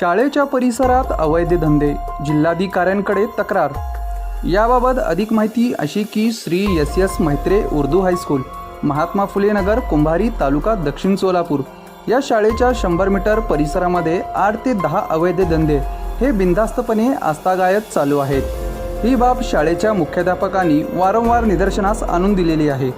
शाळेच्या परिसरात अवैध धंदे जिल्हाधिकाऱ्यांकडे तक्रार. याबाबत अधिक माहिती अशी की Shri S S Maitre Urdu high school Mahatma Phule Nagar Kumbhari तालुका दक्षिण सोलापूर. या शाळेच्या शंभर मीटर परिसरामध्ये आठ ते दहा अवैध धंदे हे बिनधास्तपणे आस्थागायत चालू आहेत. ही बाब शाळेच्या मुख्याध्यापकांनी वारंवार निदर्शनास आणून दिलेली आहे.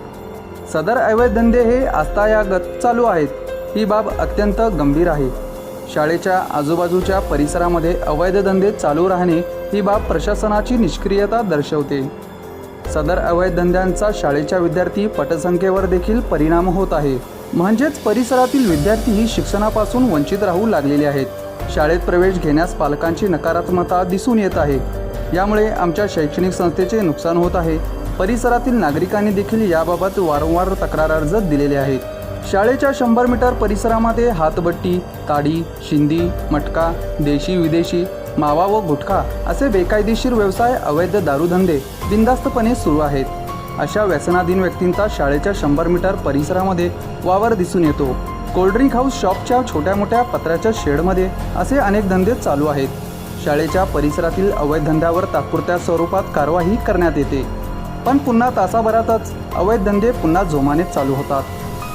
सदर अवैध धंदे हे आस्थायागत चालू आहेत. ही बाब अत्यंत गंभीर आहे. शाळेच्या आजूबाजूच्या परिसरामध्ये अवैध धंदे चालू राहणे ही बाब प्रशासनाची निष्क्रियता दर्शवते. सदर अवैध धंद्यांचा शाळेच्या विद्यार्थी पटसंख्येवर देखील परिणाम होत आहे. म्हणजेच परिसरातील विद्यार्थीही शिक्षणापासून वंचित राहू लागलेले आहेत. शाळेत प्रवेश घेण्यास पालकांची नकारात्मकता दिसून येत आहे. यामुळे आमच्या शैक्षणिक संस्थेचे नुकसान होत आहे. परिसरातील नागरिकांनी देखील याबाबत वारंवार तक्रार अर्ज दिलेले आहेत. शाळेच्या शंभर मीटर परिसरामध्ये हातबट्टी ताडी शिंदी मटका देशी विदेशी मावा व गुटखा असे बेकायदेशीर व्यवसाय अवैध दारूधंदे बिंदास्तपणे सुरू आहेत. अशा व्यसनाधीन व्यक्तींचा शाळेच्या शंभर मीटर परिसरामध्ये वावर दिसून येतो. कोल्ड्रिंक हाऊस शॉपच्या छोट्या मोठ्या पत्र्याच्या शेडमध्ये असे अनेक धंदे चालू आहेत. शाळेच्या परिसरातील अवैध धंद्यावर तात्पुरत्या स्वरूपात कारवाई करण्यात येते. पण पुन्हा तासाभरातच अवैध धंदे पुन्हा जोमाने चालू होतात.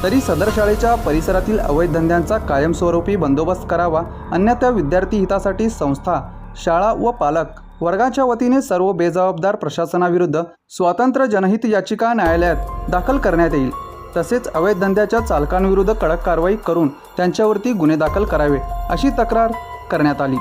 तरी सदर शाळेच्या परिसरातील अवैध धंद्यांचा कायमस्वरूपी बंदोबस्त करावा अन्यथा विद्यार्थी हितासाठी संस्था शाळा व पालक वर्गाच्या वतीने सर्व बेजबाबदार प्रशासनाविरुद्ध स्वातंत्र्य जनहित याचिका न्यायालयात दाखल करण्यात येईल. तसेच अवैध धंद्याच्या चालकांविरुद्ध कडक कारवाई करून त्यांच्यावरती गुन्हे दाखल करावे अशी तक्रार करण्यात आली.